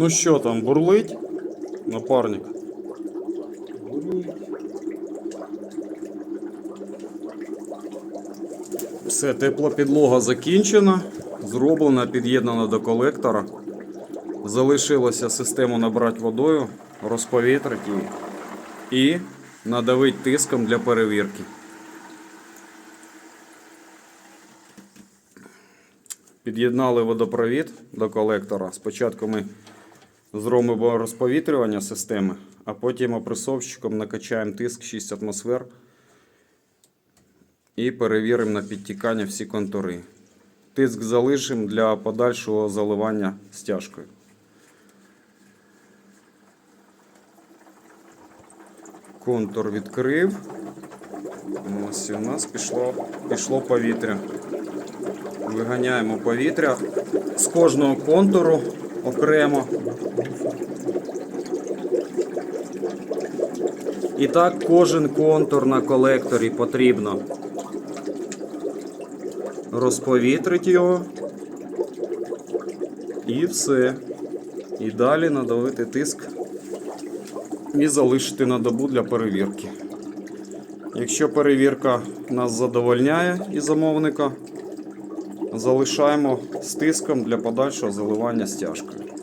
Ну що там, бурлить? Напарник. Все, теплопідлога закінчена, зроблена, під'єднана до колектора. Залишилося систему набрати водою, розповітрити її і надавити тиском для перевірки. Під'єднали водопровід до колектора. Спочатку ми зробимо розповітрювання системи, а потім опресовщиком накачаємо тиск 6 атмосфер і перевіримо на підтікання всі контури. Тиск залишимо для подальшого заливання стяжкою. Контур відкрив. Ось у нас пішло, пішло повітря. Виганяємо повітря з кожного контуру окремо. І так кожен контур на колекторі потрібно розповітрити його. І все. І далі надавити тиск і залишити на добу для перевірки. Якщо перевірка нас задовольняє і замовника, залишаємо стиском для подальшого заливання стяжкою.